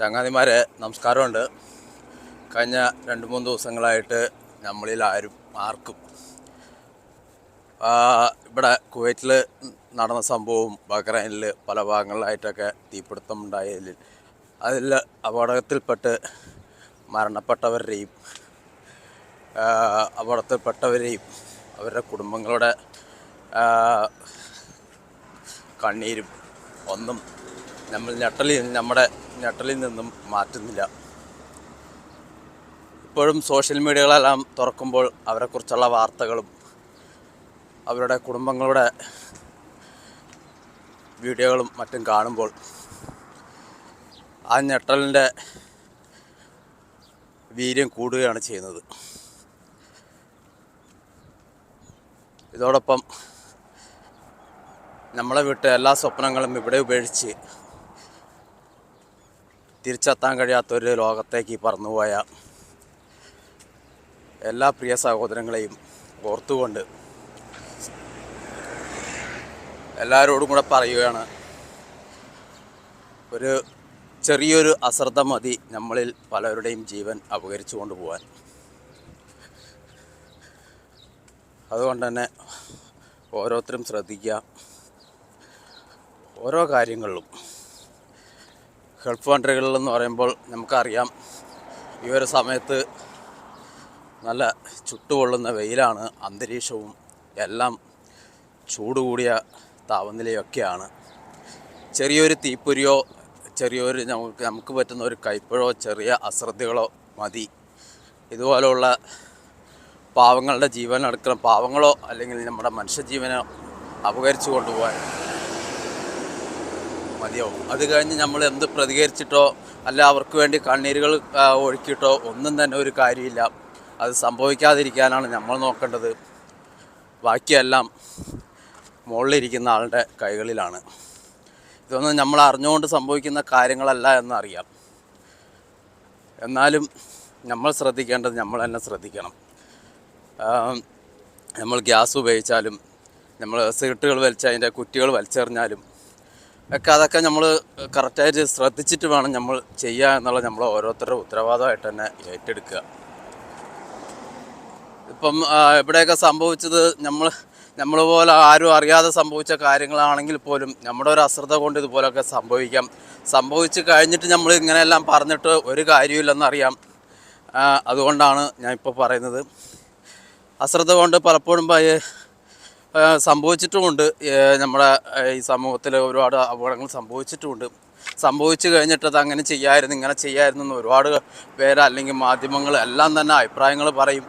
ചങ്ങാതിമാരെ നമസ്കാരമുണ്ട്. കഴിഞ്ഞ രണ്ട് മൂന്ന് ദിവസങ്ങളായിട്ട് നമ്മളിൽ ആരും ആർക്കും ഇവിടെ കുവൈറ്റിൽ നടന്ന സംഭവവും ബഹ്റൈനിൽ പല ഭാഗങ്ങളിലായിട്ടൊക്കെ തീപിടുത്തം ഉണ്ടായതിൽ അതിൽ അപകടത്തിൽപ്പെട്ട് മരണപ്പെട്ടവരുടെയും അപകടത്തിൽപ്പെട്ടവരെയും അവരുടെ കുടുംബങ്ങളുടെ കണ്ണീരും ഒന്നും നമ്മൾ ഞെട്ടലിൽ നമ്മുടെ ഞെട്ടലിൽ നിന്നും മാറ്റുന്നില്ല. ഇപ്പോഴും സോഷ്യൽ മീഡിയകളെല്ലാം തുറക്കുമ്പോൾ അവരെക്കുറിച്ചുള്ള വാർത്തകളും അവരുടെ കുടുംബങ്ങളുടെ വീഡിയോകളും മറ്റും കാണുമ്പോൾ ആ ഞെട്ടലിന്റെ വീര്യം കൂടുകയാണ് ചെയ്യുന്നത്. ഇതോടൊപ്പം നമ്മളെ വിട്ട് എല്ലാ സ്വപ്നങ്ങളും ഇവിടെ ഉപേക്ഷിച്ച് തിരിച്ചെത്താൻ കഴിയാത്തൊരു ലോകത്തേക്ക് പറന്നുപോയ എല്ലാ പ്രിയ സഹോദരങ്ങളെയും ഓർത്തുകൊണ്ട് എല്ലാവരോടും കൂടെ പറയുകയാണ് ഒരു ചെറിയൊരു അശ്രദ്ധ മതി നമ്മളിൽ പലരുടെയും ജീവൻ അപകരിച്ചു കൊണ്ടുപോകാൻ അതുകൊണ്ട് തന്നെ ഓരോരുത്തരും ശ്രദ്ധിക്കുക ഓരോ കാര്യങ്ങളിലും ഹെൽപ്പ് ഫണ്ടുകളിലെന്ന് പറയുമ്പോൾ നമുക്കറിയാം ഈ ഒരു സമയത്ത് നല്ല ചുട്ടുപൊള്ളുന്ന വെയിലാണ് അന്തരീക്ഷവും എല്ലാം ചൂട് കൂടിയ താപനിലയൊക്കെയാണ്. ചെറിയൊരു തീപ്പൊരിയോ ചെറിയൊരു നമുക്ക് നമുക്ക് പറ്റുന്ന ഒരു കൈപ്പഴോ ചെറിയ അശ്രദ്ധകളോ മതി. ഇതുപോലെയുള്ള പാവങ്ങളുടെ ജീവൻ അടക്കം പാവങ്ങളോ അല്ലെങ്കിൽ നമ്മുടെ മനുഷ്യജീവനോ അപകരിച്ചു കൊണ്ടുപോകാൻ മതിയാവും. അത് കഴിഞ്ഞ് നമ്മൾ എന്ത് പ്രതികരിച്ചിട്ടോ അല്ല അവർക്ക് വേണ്ടി കണ്ണീരുകൾ ഒഴുക്കിയിട്ടോ ഒന്നും തന്നെ ഒരു കാര്യമില്ല. അത് സംഭവിക്കാതിരിക്കാനാണ് നമ്മൾ നോക്കേണ്ടത്. ബാക്കിയെല്ലാം മുകളിലിരിക്കുന്ന ആളുടെ കൈകളിലാണ്. ഇതൊന്നും നമ്മൾ അറിഞ്ഞുകൊണ്ട് സംഭവിക്കുന്ന കാര്യങ്ങളല്ല എന്നറിയാം. എന്നാലും നമ്മൾ ശ്രദ്ധിക്കേണ്ടത് നമ്മൾ തന്നെ ശ്രദ്ധിക്കണം. നമ്മൾ ഗ്യാസ് ഉപയോഗിച്ചാലും നമ്മൾ സിഗരറ്റുകൾ വലിച്ച അതിന്റെ കുറ്റികൾ വലിച്ചെറിഞ്ഞാലും ഒക്കെ അതൊക്കെ നമ്മൾ കറക്റ്റായിട്ട് ശ്രദ്ധിച്ചിട്ട് വേണം നമ്മൾ ചെയ്യുക എന്നുള്ള നമ്മൾ ഓരോരുത്തരുടെ ഉത്തരവാദിത്തമായിട്ട് തന്നെ ഏറ്റെടുക്കുക. ഇപ്പം ഇവിടെയൊക്കെ സംഭവിച്ചത് നമ്മൾ നമ്മൾ പോലെ ആരും അറിയാതെ സംഭവിച്ച കാര്യങ്ങളാണെങ്കിൽ പോലും നമ്മുടെ ഒരു അശ്രദ്ധ കൊണ്ട് ഇതുപോലൊക്കെ സംഭവിക്കാം. സംഭവിച്ച് കഴിഞ്ഞിട്ട് നമ്മൾ ഇങ്ങനെയെല്ലാം പറഞ്ഞിട്ട് ഒരു കാര്യമില്ലെന്നറിയാം അതുകൊണ്ടാണ് ഞാൻ ഇപ്പോൾ പറയുന്നത്. അശ്രദ്ധ കൊണ്ട് പലപ്പോഴും സംഭവിച്ചിട്ടുമുണ്ട്. നമ്മുടെ ഈ സമൂഹത്തിൽ ഒരുപാട് അപകടങ്ങൾ സംഭവിച്ചിട്ടുമുണ്ട്. സംഭവിച്ചു കഴിഞ്ഞിട്ട് അത് അങ്ങനെ ചെയ്യായിരുന്നു ഇങ്ങനെ ചെയ്യായിരുന്നു എന്ന് ഒരുപാട് പേര് അല്ലെങ്കിൽ മാധ്യമങ്ങൾ എല്ലാം തന്നെ അഭിപ്രായങ്ങൾ പറയും.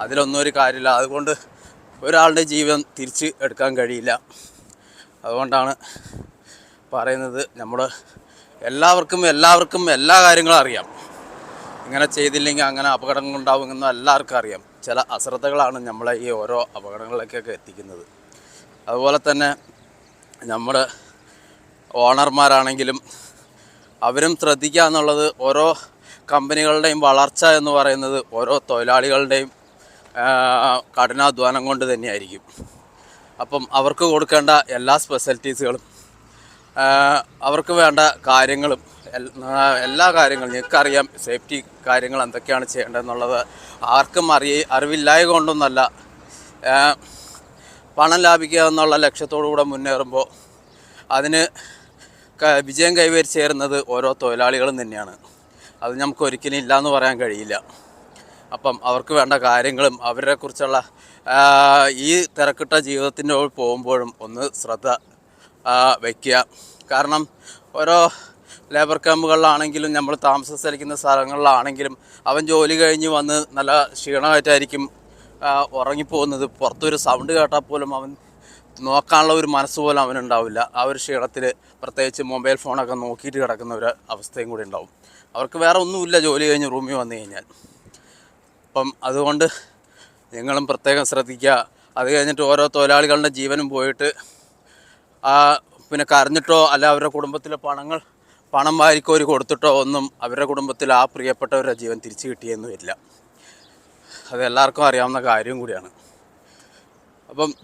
അതിലൊന്നും ഒരു കാര്യമില്ല. അതുകൊണ്ട് ഒരാളുടെ ജീവൻ തിരിച്ച് എടുക്കാൻ കഴിയില്ല. അതുകൊണ്ടാണ് പറയുന്നത് നമ്മൾ എല്ലാവർക്കും എല്ലാവർക്കും എല്ലാ കാര്യങ്ങളും അറിയാം. ഇങ്ങനെ ചെയ്തില്ലെങ്കിൽ അങ്ങനെ അപകടങ്ങൾ ഉണ്ടാവുമെന്ന് എല്ലാവർക്കും അറിയാം. ചില അശ്രദ്ധകളാണ് നമ്മളെ ഈ ഓരോ അപകടങ്ങളിലേക്കൊക്കെ എത്തിക്കുന്നത്. അതുപോലെ തന്നെ നമ്മുടെ ഓണർമാരാണെങ്കിലും അവരും ശ്രദ്ധിക്കുക എന്നുള്ളത് ഓരോ കമ്പനികളുടെയും വളർച്ച എന്ന് പറയുന്നത് ഓരോ തൊഴിലാളികളുടെയും കഠിനാധ്വാനം കൊണ്ട് തന്നെയായിരിക്കും. അപ്പം അവർക്ക് കൊടുക്കേണ്ട എല്ലാ സ്പെഷ്യലിറ്റീസുകളും അവർക്ക് വേണ്ട കാര്യങ്ങളും എല്ലാ കാര്യങ്ങളും നിങ്ങൾക്ക് അറിയാം സേഫ്റ്റി കാര്യങ്ങൾ എന്തൊക്കെയാണ് ചെയ്യേണ്ടതെന്നുള്ളത് ആർക്കും അറിയ അറിവില്ലായ കൊണ്ടൊന്നല്ല പണം ലാഭിക്കുക എന്നുള്ള ലക്ഷ്യത്തോടു കൂടെ മുന്നേറുമ്പോൾ അതിന് വിജയം കൈവരിച്ചു ചേരുന്നത് ഓരോ തൊഴിലാളികളും തന്നെയാണ്. അത് നമുക്ക് ഒരിക്കലും ഇല്ല എന്ന് പറയാൻ കഴിയില്ല. അപ്പം അവർക്ക് വേണ്ട കാര്യങ്ങളും അവരെ കുറിച്ചുള്ള ഈ തിരക്കിട്ട ജീവിതത്തിന്റെ പോകുമ്പോഴും ഒന്ന് ശ്രദ്ധ വയ്ക്കുക കാരണം ഓരോ ലേബർ ക്യാമ്പുകളിലാണെങ്കിലും നമ്മൾ താമസ സ്ഥലിക്കുന്ന സ്ഥലങ്ങളിലാണെങ്കിലും അവൻ ജോലി കഴിഞ്ഞ് വന്ന് നല്ല ക്ഷീണമായിട്ടായിരിക്കും ഉറങ്ങിപ്പോകുന്നത്. പുറത്തൊരു സൗണ്ട് കേട്ടാൽ പോലും അവൻ നോക്കാനുള്ള ഒരു മനസ്സ് പോലും അവനുണ്ടാവില്ല. ആ ഒരു ക്ഷീണത്തിൽ പ്രത്യേകിച്ച് മൊബൈൽ ഫോണൊക്കെ നോക്കിയിട്ട് കിടക്കുന്ന ഒരു അവസ്ഥയും കൂടി ഉണ്ടാവും. അവർക്ക് വേറെ ഒന്നുമില്ല ജോലി കഴിഞ്ഞ് റൂമിൽ വന്നു കഴിഞ്ഞാൽ. അപ്പം അതുകൊണ്ട് നിങ്ങളും പ്രത്യേകം ശ്രദ്ധിക്കുക. അത് കഴിഞ്ഞിട്ട് ഓരോ തൊഴിലാളികളുടെ ജീവനും പോയിട്ട് പിന്നെ കരഞ്ഞിട്ടോ അല്ല അവരുടെ കുടുംബത്തിലെ പണങ്ങൾ പണം വാരിക്കോരി കൊടുത്തിട്ടോ ഒന്നും അവരുടെ കുടുംബത്തിൽ ആ പ്രിയപ്പെട്ടവരുടെ ജീവൻ തിരിച്ചു കിട്ടിയെന്നും ഇല്ല. അത് എല്ലാവർക്കും അറിയാവുന്ന കാര്യം കൂടിയാണ്. അപ്പം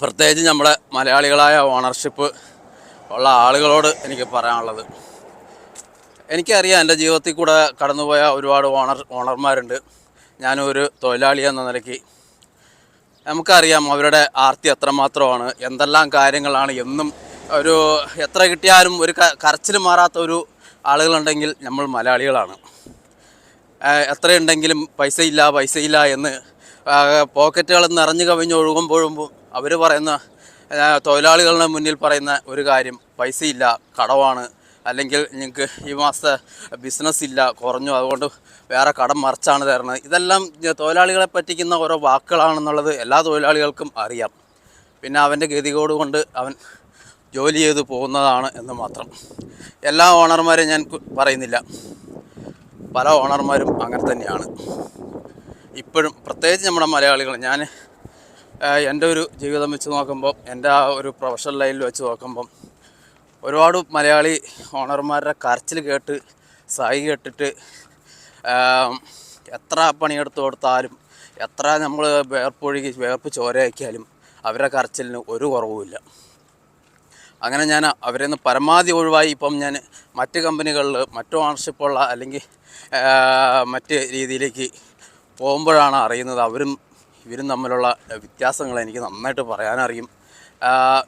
പ്രത്യേകിച്ച് നമ്മുടെ മലയാളികളായ ഓണർഷിപ്പ് ഉള്ള ആളുകളോട് എനിക്ക് പറയാനുള്ളത്. എനിക്കറിയാം എന്റെ ജീവിതത്തിൽ കൂടെ കടന്നുപോയ ഒരുപാട് ഓണർ ഓണർമാരുണ്ട്. ഞാനൊരു തൊഴിലാളി എന്ന നിലയ്ക്ക്. നമുക്കറിയാം അവരുടെ ആർത്തി എത്രമാത്രമാണ് എന്തെല്ലാം കാര്യങ്ങളാണ് എന്നും ഒരു എത്ര കിട്ടിയാലും ഒരു കരച്ചിൽ മാറാത്ത ഒരു ആളുകളുണ്ടെങ്കിൽ നമ്മൾ മലയാളികളാണ്. എത്രയുണ്ടെങ്കിലും പൈസയില്ല പൈസയില്ല എന്ന് പോക്കറ്റുകൾ നിറഞ്ഞു കവിഞ്ഞ് ഒഴുകുമ്പോഴും അവർ പറയുന്ന തൊഴിലാളികളുടെ മുന്നിൽ പറയുന്ന ഒരു കാര്യം പൈസയില്ല കടവാണ് അല്ലെങ്കിൽ നിങ്ങൾക്ക് ഈ മാസത്തെ ബിസിനസ് ഇല്ല കുറഞ്ഞു അതുകൊണ്ട് വേറെ കടം മറിച്ചാണ് തരുന്നത്. ഇതെല്ലാം തൊഴിലാളികളെ പറ്റിക്കുന്ന ഓരോ വാക്കുകളാണെന്നുള്ളത് എല്ലാ തൊഴിലാളികൾക്കും അറിയാം. പിന്നെ അവന്റെ ഗതികോട് കൊണ്ട് അവൻ ജോലി ചെയ്ത് പോകുന്നതാണ് എന്ന് മാത്രം. എല്ലാ ഓണർമാരെയും ഞാൻ പറയുന്നില്ല. പല ഓണർമാരും അങ്ങനെ തന്നെയാണ്. ഇപ്പോഴും പ്രത്യേകിച്ച് നമ്മുടെ മലയാളികൾ ഞാൻ എന്റെ ഒരു ജീവിതം വെച്ച് നോക്കുമ്പോൾ എന്റെ ആ ഒരു പ്രൊഫഷണൽ ലൈനിൽ വെച്ച് നോക്കുമ്പം ഒരുപാട് മലയാളി ഓണർമാരുടെ കരച്ചിൽ കേട്ട് സായി കേട്ടിട്ട് എത്ര പണിയെടുത്ത് കൊടുത്താലും എത്ര നമ്മൾ വേർപ്പൊഴുകി വേർപ്പ് ചോരയാക്കിയാലും അവരുടെ കരച്ചിലിന് ഒരു കുറവുമില്ല. അങ്ങനെ ഞാൻ അവരെ നിന്ന് പരമാവധി ഒഴിവായി. ഇപ്പം ഞാൻ മറ്റ് കമ്പനികളിൽ മറ്റു ഓണർഷിപ്പുള്ള അല്ലെങ്കിൽ മറ്റ് രീതിയിലേക്ക് പോകുമ്പോഴാണ് അറിയുന്നത് അവരും ഇവരും തമ്മിലുള്ള വ്യത്യാസങ്ങൾ എനിക്ക് നന്നായിട്ട് പറയാനറിയും.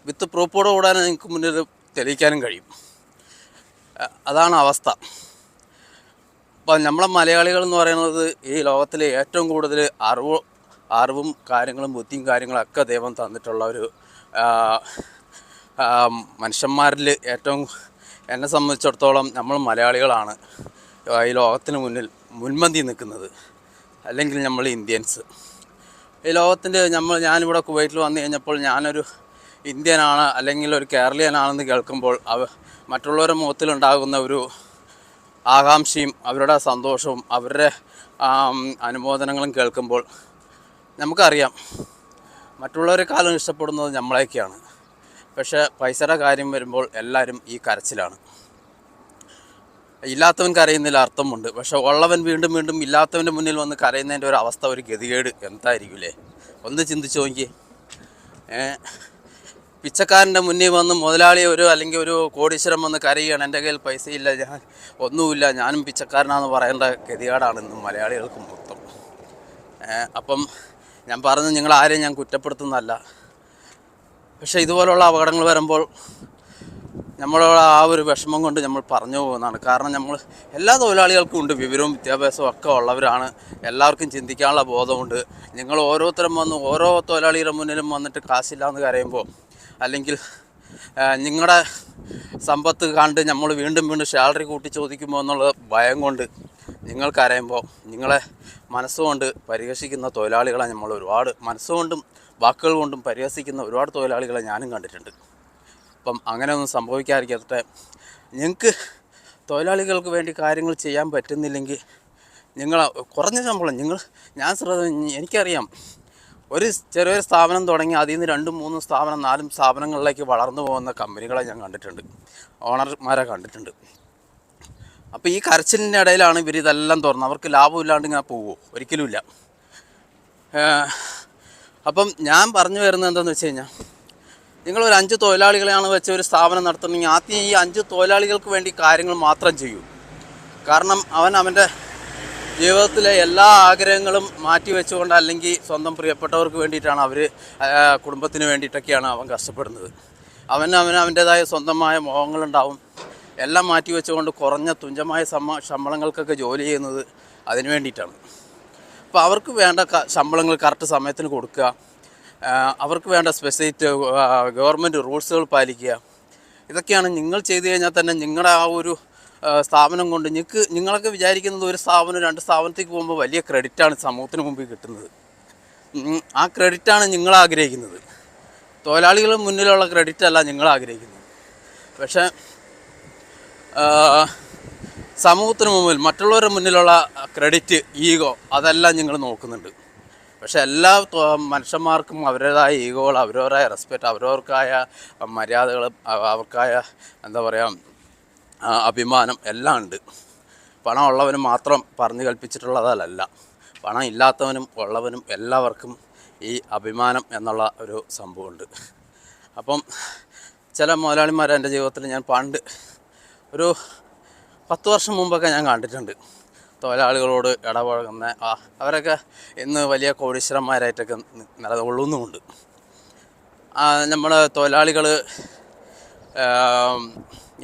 വിത്ത് പ്രൂഫോട് കൂടാൻ എനിക്ക് മുന്നിൽ തെളിയിക്കാനും കഴിയും. അതാണ് അവസ്ഥ. അപ്പം നമ്മളെ മലയാളികൾ എന്ന് പറയുന്നത് ഈ ലോകത്തിലെ ഏറ്റവും കൂടുതൽ അറിവ് അറിവും കാര്യങ്ങളും ബുദ്ധിയും കാര്യങ്ങളൊക്കെ ദൈവം തന്നിട്ടുള്ള ഒരു മനുഷ്യന്മാരിൽ ഏറ്റവും എന്നെ സംബന്ധിച്ചിടത്തോളം നമ്മൾ മലയാളികളാണ്. ഈ ലോകത്തിന് മുന്നിൽ മുൻപന്തി നിൽക്കുന്നത്. അല്ലെങ്കിൽ നമ്മൾ ഇന്ത്യൻസ്. ഈ ലോകത്തിന്റെ നമ്മൾ ഞാനിവിടെ കുവൈറ്റിൽ വന്നു കഴിഞ്ഞപ്പോൾ ഞാനൊരു ഇന്ത്യനാണ് അല്ലെങ്കിൽ ഒരു കേരളീയനാണെന്ന് കേൾക്കുമ്പോൾ അവ മറ്റുള്ളവരുടെ മുഖത്തിലുണ്ടാകുന്ന ഒരു ആകാംക്ഷയും അവരുടെ സന്തോഷവും അവരുടെ അനുമോദനങ്ങളും കേൾക്കുമ്പോൾ നമുക്കറിയാം മറ്റുള്ളവരെക്കാളും ഇഷ്ടപ്പെടുന്നത് നമ്മളെയൊക്കെയാണ്. പക്ഷേ പൈസയുടെ കാര്യം വരുമ്പോൾ എല്ലാവരും ഈ കരച്ചിലാണ്. ഇല്ലാത്തവൻ കരയുന്നതിൽ അർത്ഥമുണ്ട്. പക്ഷെ ഉള്ളവൻ വീണ്ടും വീണ്ടും ഇല്ലാത്തവന്റെ മുന്നിൽ വന്ന് കരയുന്നതിന്റെ ഒരു അവസ്ഥ ഒരു ഗതികേട് എന്തായിരിക്കില്ലേ ഒന്ന് ചിന്തിച്ചു നോക്കി പിച്ചക്കാരന്റെ മുന്നിൽ വന്ന് മുതലാളി ഒരു അല്ലെങ്കിൽ ഒരു കോടീശ്വരം വന്ന് കരയുകയാണ്. എന്റെ കയ്യിൽ പൈസയില്ല ഞാൻ ഒന്നുമില്ല ഞാനും പിച്ചക്കാരനാണെന്ന് പറയേണ്ട ഗതികേടാണ് ഇന്ന് മലയാളികൾക്ക് മൊത്തം. അപ്പം ഞാൻ പറഞ്ഞു നിങ്ങൾ ആരെയും ഞാൻ കുറ്റപ്പെടുത്തുന്നതല്ല. പക്ഷേ ഇതുപോലുള്ള അപകടങ്ങൾ വരുമ്പോൾ നമ്മളുള്ള ആ ഒരു വിഷമം കൊണ്ട് നമ്മൾ പറഞ്ഞു പോകുന്നതാണ്. കാരണം നമ്മൾ എല്ലാ തൊഴിലാളികൾക്കും ഉണ്ട് വിവരവും വിദ്യാഭ്യാസവും ഒക്കെ ഉള്ളവരാണ്. എല്ലാവർക്കും ചിന്തിക്കാനുള്ള ബോധമുണ്ട്. നിങ്ങൾ ഓരോരുത്തരും വന്ന് ഓരോ തൊഴിലാളിയുടെ മുന്നിലും വന്നിട്ട് കാശില്ല എന്ന് കരയുമ്പോൾ അല്ലെങ്കിൽ നിങ്ങളുടെ സമ്പത്ത് കണ്ട് നമ്മൾ വീണ്ടും വീണ്ടും സാലറി കൂട്ടി ചോദിക്കുമ്പോൾ എന്നുള്ള ഭയം കൊണ്ട് നിങ്ങൾക്കറിയുമ്പോൾ നിങ്ങളെ മനസ്സുകൊണ്ട് പരിഹസിക്കുന്ന തൊഴിലാളികളെ നമ്മൾ ഒരുപാട് മനസ്സുകൊണ്ടും വാക്കുകൾ കൊണ്ടും പരിഹസിക്കുന്ന ഒരുപാട് തൊഴിലാളികളെ ഞാനും കണ്ടിട്ടുണ്ട്. അപ്പം അങ്ങനെ ഒന്നും സംഭവിക്കാതിരിക്കട്ടെ. ഞങ്ങൾക്ക് തൊഴിലാളികൾക്ക് വേണ്ടി കാര്യങ്ങൾ ചെയ്യാൻ പറ്റുന്നില്ലെങ്കിൽ നിങ്ങൾ കുറഞ്ഞ ശമ്പളം നിങ്ങൾ ഞാൻ ശ്രദ്ധ എനിക്കറിയാം. ഒരു ചെറിയൊരു സ്ഥാപനം തുടങ്ങി അതിൽ നിന്ന് രണ്ടും മൂന്നും സ്ഥാപനം നാലും സ്ഥാപനങ്ങളിലേക്ക് വളർന്നു പോകുന്ന കമ്പനികളെ ഞാൻ കണ്ടിട്ടുണ്ട്. ഓണർമാരെ കണ്ടിട്ടുണ്ട്. അപ്പോൾ ഈ കരച്ചിലിന്റെ ഇടയിലാണ് ഇവർ ഇതെല്ലാം തുറന്നത് അവർക്ക് ലാഭമില്ലാണ്ട് ഇങ്ങനെ പോവുമോ ഒരിക്കലുമില്ല. അപ്പം ഞാൻ പറഞ്ഞു വരുന്നത് എന്താണെന്ന് വെച്ച് കഴിഞ്ഞാൽ നിങ്ങൾ ഒരു അഞ്ച് തൊഴിലാളികളെയാണ് വെച്ച് ഒരു സ്ഥാപനം നടത്തണമെങ്കിൽ ആദ്യം ഈ അഞ്ച് തൊഴിലാളികൾക്ക് വേണ്ടി കാര്യങ്ങൾ മാത്രം ചെയ്യൂ. കാരണം അവൻ അവന്റെ ജീവിതത്തിലെ എല്ലാ ആഗ്രഹങ്ങളും മാറ്റി വെച്ചുകൊണ്ട് അല്ലെങ്കിൽ സ്വന്തം പ്രിയപ്പെട്ടവർക്ക് വേണ്ടിയിട്ടാണ് അവർ കുടുംബത്തിന് വേണ്ടിയിട്ടൊക്കെയാണ് അവൻ കഷ്ടപ്പെടുന്നത്. അവന് അവന് അവന്റേതായ സ്വന്തമായ മോഹങ്ങളുണ്ടാവും. എല്ലാം മാറ്റി വെച്ചുകൊണ്ട് കുറഞ്ഞ തുഞ്ചമായ ശമ്പളങ്ങൾക്കൊക്കെ ജോലി ചെയ്യുന്നത് അതിന് വേണ്ടിയിട്ടാണ്. അപ്പോൾ അവർക്ക് വേണ്ട ശമ്പളങ്ങൾ കറക്റ്റ് സമയത്തിന് കൊടുക്കുക. അവർക്ക് വേണ്ട സ്പെസിഫിക് ഗവൺമെന്റ് റൂൾസുകൾ പാലിക്കുക. ഇതൊക്കെയാണ് നിങ്ങൾ ചെയ്തു കഴിഞ്ഞാൽ തന്നെ നിങ്ങളുടെ ആ ഒരു സ്ഥാപനം കൊണ്ട് നിങ്ങൾക്ക് നിങ്ങളൊക്കെ വിചാരിക്കുന്നത് ഒരു സ്ഥാപനം രണ്ട് സ്ഥാപനത്തേക്ക് പോകുമ്പോൾ വലിയ ക്രെഡിറ്റാണ് സമൂഹത്തിന് മുമ്പിൽ കിട്ടുന്നത്. ആ ക്രെഡിറ്റാണ് നിങ്ങൾ ആഗ്രഹിക്കുന്നത്. തൊഴിലാളികൾ മുന്നിലുള്ള ക്രെഡിറ്റ് അല്ല നിങ്ങൾ ആഗ്രഹിക്കുന്നത്. പക്ഷേ സമൂഹത്തിന് മുമ്പിൽ മറ്റുള്ളവരുടെ മുന്നിലുള്ള ക്രെഡിറ്റ് ഈഗോ അതെല്ലാം ഞങ്ങൾ നോക്കുന്നുണ്ട്. പക്ഷെ എല്ലാ മനുഷ്യന്മാർക്കും അവരുടേതായ ഈഗോകൾ അവരവരായ റെസ്പെക്റ്റ് അവരവർക്കായ മര്യാദകൾ അവ- അവർക്കായ എന്താ പറയുക അഭിമാനം എല്ലാം ഉണ്ട്. പണം ഉള്ളവനും മാത്രം പറഞ്ഞു കൽപ്പിച്ചിട്ടുള്ളതല്ല. പണം ഇല്ലാത്തവനും ഉള്ളവനും എല്ലാവർക്കും ഈ അഭിമാനം എന്നുള്ള ഒരു സംഭവമുണ്ട്. അപ്പം ചില മുതലാളിമാർ എന്റെ ജീവിതത്തിൽ ഞാൻ പണ്ട് ഒരു പത്ത് വർഷം മുമ്പൊക്കെ ഞാൻ കണ്ടിട്ടുണ്ട്. തൊഴിലാളികളോട് ഇടപഴകുന്ന ആ, അവരൊക്കെ ഇന്ന് വലിയ കോടീശ്വരന്മാരായിട്ടൊക്കെ നിലകൊള്ളുന്നുമുണ്ട്. നമ്മുടെ തൊഴിലാളികൾ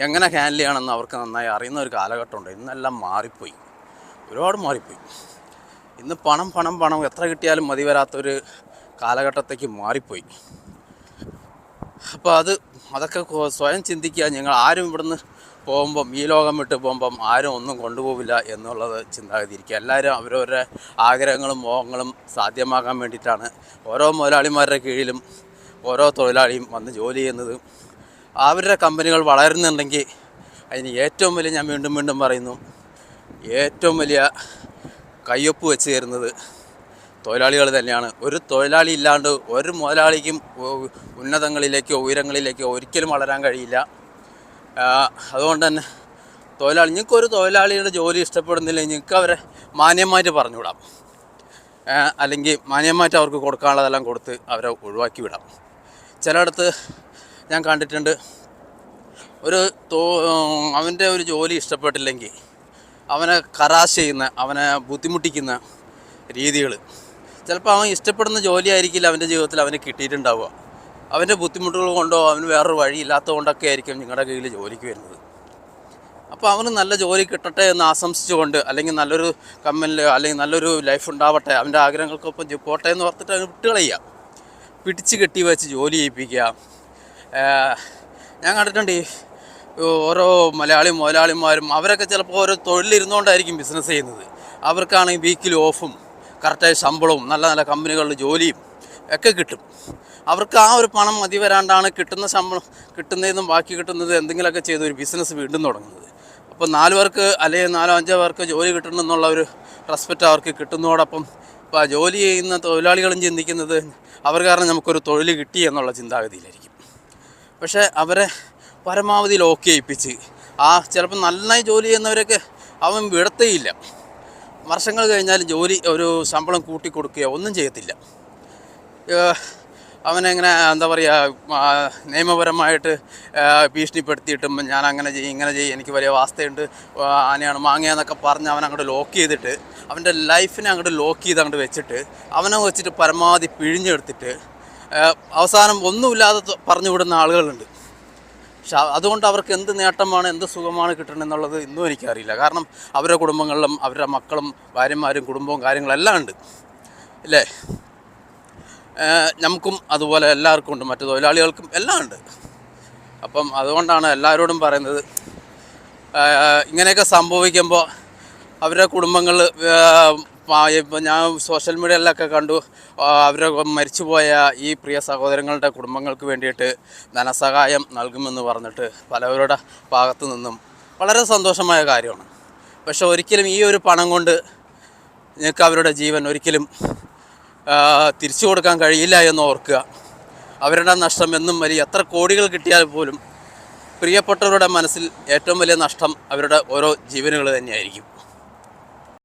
എങ്ങനെ ഹാൻഡിൽ ചെയ്യണമെന്ന് അവർക്ക് നന്നായി അറിയുന്ന ഒരു കാലഘട്ടമുണ്ട്. ഇന്നെല്ലാം മാറിപ്പോയി. ഒരുപാട് മാറിപ്പോയി. ഇന്ന് പണം പണം പണം എത്ര കിട്ടിയാലും മതി വരാത്തൊരു കാലഘട്ടത്തേക്ക് മാറിപ്പോയി. അപ്പോൾ അത് അതൊക്കെ സ്വയം ചിന്തിക്കുക. ഞങ്ങൾ ആരും ഇവിടുന്ന് പോകുമ്പം ഈ ലോകം വിട്ട് പോകുമ്പം ആരും ഒന്നും കൊണ്ടുപോകില്ല എന്നുള്ളത് ചിന്താഗതി ഇരിക്കുക എല്ലാവരും അവരവരുടെ ആഗ്രഹങ്ങളും മോഹങ്ങളും സാധ്യമാക്കാൻ വേണ്ടിയിട്ടാണ് ഓരോ മുതലാളിമാരുടെ കീഴിലും ഓരോ തൊഴിലാളിയും വന്ന് ജോലി ചെയ്യുന്നത്. അവരുടെ കമ്പനികൾ വളരുന്നുണ്ടെങ്കിൽ അതിന് ഏറ്റവും വലിയ ഞാൻ വീണ്ടും വീണ്ടും പറയുന്നു ഏറ്റവും വലിയ കയ്യൊപ്പ് വെച്ച് തരുന്നത് തൊഴിലാളികൾ തന്നെയാണ്. ഒരു തൊഴിലാളി ഇല്ലാണ്ട് ഒരു മുതലാളിക്കും ഉന്നതങ്ങളിലേക്കോ ഉയരങ്ങളിലേക്കോ ഒരിക്കലും വളരാൻ കഴിയില്ല. അതുകൊണ്ട് തന്നെ തൊഴിലാളി നിങ്ങൾക്ക് ഒരു തൊഴിലാളിയുടെ ജോലി ഇഷ്ടപ്പെടുന്നില്ല നിങ്ങൾക്ക് അവരെ മാന്യമായിട്ട് പറഞ്ഞുവിടാം. അല്ലെങ്കിൽ മാന്യമായിട്ട് അവർക്ക് കൊടുക്കാനുള്ളതെല്ലാം കൊടുത്ത് അവരെ ഒഴിവാക്കി വിടാം. ചിലയിടത്ത് ഞാൻ കണ്ടിട്ടുണ്ട് ഒരു തോ അവന്റെ ഒരു ജോലി ഇഷ്ടപ്പെട്ടില്ലെങ്കിൽ അവനെ കറാശ് ചെയ്യുന്ന അവനെ ബുദ്ധിമുട്ടിക്കുന്ന രീതികൾ ചിലപ്പോൾ അവൻ ഇഷ്ടപ്പെടുന്ന ജോലിയായിരിക്കില്ല അവന്റെ ജീവിതത്തിൽ അവന് കിട്ടിയിട്ടുണ്ടാവുക. അവന്റെ ബുദ്ധിമുട്ടുകൾ കൊണ്ടോ അവന് വേറൊരു വഴിയില്ലാത്തത് കൊണ്ടൊക്കെ ആയിരിക്കും നിങ്ങളുടെ കയ്യിൽ ജോലിക്ക് വരുന്നത്. അപ്പോൾ അവന് നല്ല ജോലി കിട്ടട്ടെ എന്ന് ആശംസിച്ചുകൊണ്ട് അല്ലെങ്കിൽ നല്ലൊരു കമ്പനിയിലോ അല്ലെങ്കിൽ നല്ലൊരു ലൈഫ് ഉണ്ടാവട്ടെ അവന്റെ ആഗ്രഹങ്ങൾക്കൊപ്പം പോട്ടെ എന്ന് ഓർത്തിട്ട് അവന് വിട്ടുകളയുക. പിടിച്ച് കെട്ടി വെച്ച് ജോലി ചെയ്യിപ്പിക്കുക. ഞാൻ കണ്ടിട്ടുണ്ട് ഓരോ മലയാളി മുതലാളിമാരും അവരൊക്കെ ചിലപ്പോൾ ഓരോ തൊഴിലിരുന്നുകൊണ്ടായിരിക്കും ബിസിനസ് ചെയ്യുന്നത്. അവർക്കാണെങ്കിൽ വീക്കിലി ഓഫും കറക്റ്റായ ശമ്പളവും നല്ല നല്ല കമ്പനികളിൽ ജോലിയും ഒക്കെ കിട്ടും. അവർക്ക് ആ ഒരു പണം മതി വരാണ്ടാണ് കിട്ടുന്ന ശമ്പളം കിട്ടുന്നതെന്നും ബാക്കി കിട്ടുന്നത് എന്തെങ്കിലുമൊക്കെ ചെയ്ത് ഒരു ബിസിനസ് വീണ്ടും തുടങ്ങുന്നത്. അപ്പോൾ നാല് പേർക്ക് അല്ലെങ്കിൽ നാലോ അഞ്ചോ പേർക്ക് ജോലി കിട്ടണമെന്നുള്ള ഒരു റെസ്പെക്റ്റ് അവർക്ക് കിട്ടുന്നതോടൊപ്പം ഇപ്പോൾ ജോലി ചെയ്യുന്ന തൊഴിലാളികളും ചിന്തിക്കുന്നത് അവർ കാരണം നമുക്കൊരു തൊഴിൽ കിട്ടി എന്നുള്ള ചിന്താഗതിയിലായിരിക്കും. പക്ഷേ അവരെ പരമാവധി ലോക്ക് ചെയ്യിപ്പിച്ച് ആ ചിലപ്പോൾ നന്നായി ജോലി ചെയ്യുന്നവരൊക്കെ അവൻ വിടത്തേയില്ല. വർഷങ്ങൾ കഴിഞ്ഞാൽ ജോലി ഒരു ശമ്പളം കൂട്ടി കൊടുക്കുകയോ ഒന്നും ചെയ്യത്തില്ല. അവനെങ്ങനെ എന്താ പറയുക നിയമപരമായിട്ട് ഭീഷണിപ്പെടുത്തിയിട്ടും ഞാൻ അങ്ങനെ ചെയ്യും ഇങ്ങനെ ചെയ്യും എനിക്ക് വലിയ വാസ്തയുണ്ട് ആനയാണ് മാങ്ങയെന്നൊക്കെ പറഞ്ഞ് അവൻ അങ്ങോട്ട് ലോക്ക് ചെയ്തിട്ട് അവന്റെ ലൈഫിനെ അങ്ങോട്ട് ലോക്ക് ചെയ്ത് അങ്ങോട്ട് വെച്ചിട്ട് അവനെ വെച്ചിട്ട് പരമാവധി പിഴിഞ്ഞെടുത്തിട്ട് അവസാനം ഒന്നുമില്ലാതെ പറഞ്ഞു വിടുന്ന ആളുകളുണ്ട്. പക്ഷെ അതുകൊണ്ട് അവർക്ക് എന്ത് നേട്ടമാണ് എന്ത് സുഖമാണ് കിട്ടണമെന്നുള്ളത് ഇന്നും എനിക്കറിയില്ല. കാരണം അവരുടെ കുടുംബങ്ങളിലും അവരുടെ മക്കളും ഭാര്യമാരും കുടുംബവും കാര്യങ്ങളെല്ലാം ഉണ്ട്. ഇല്ലേ? നമുക്കും അതുപോലെ എല്ലാവർക്കും ഉണ്ട്. മറ്റു തൊഴിലാളികൾക്കും എല്ലാം ഉണ്ട്. അപ്പം അതുകൊണ്ടാണ് എല്ലാവരോടും പറയുന്നത്. ഇങ്ങനെയൊക്കെ സംഭവിക്കുമ്പോൾ അവരുടെ കുടുംബങ്ങൾ ഇപ്പം ഞാൻ സോഷ്യൽ മീഡിയയിലൊക്കെ കണ്ടു. ആ, അവരുടെ മരിച്ചുപോയ ഈ പ്രിയ സഹോദരങ്ങളുടെ കുടുംബങ്ങൾക്ക് വേണ്ടിയിട്ട് ധനസഹായം നൽകുമെന്ന് പറഞ്ഞിട്ട് പലവരുടെ ഭാഗത്തു നിന്നും വളരെ സന്തോഷമായ കാര്യമാണ്. പക്ഷേ ഒരിക്കലും ഈ ഒരു പണം കൊണ്ട് നിങ്ങൾക്ക് അവരുടെ ജീവൻ ഒരിക്കലും തിരിച്ചു കൊടുക്കാൻ കഴിയില്ല എന്ന് ഓർക്കുക. അവരുടെ നഷ്ടം എന്നും വലിയ എത്ര കോടികൾ കിട്ടിയാൽ പോലും പ്രിയപ്പെട്ടവരുടെ മനസ്സിൽ ഏറ്റവും വലിയ നഷ്ടം അവരുടെ ഓരോ ജീവനുകൾ തന്നെയായിരിക്കും.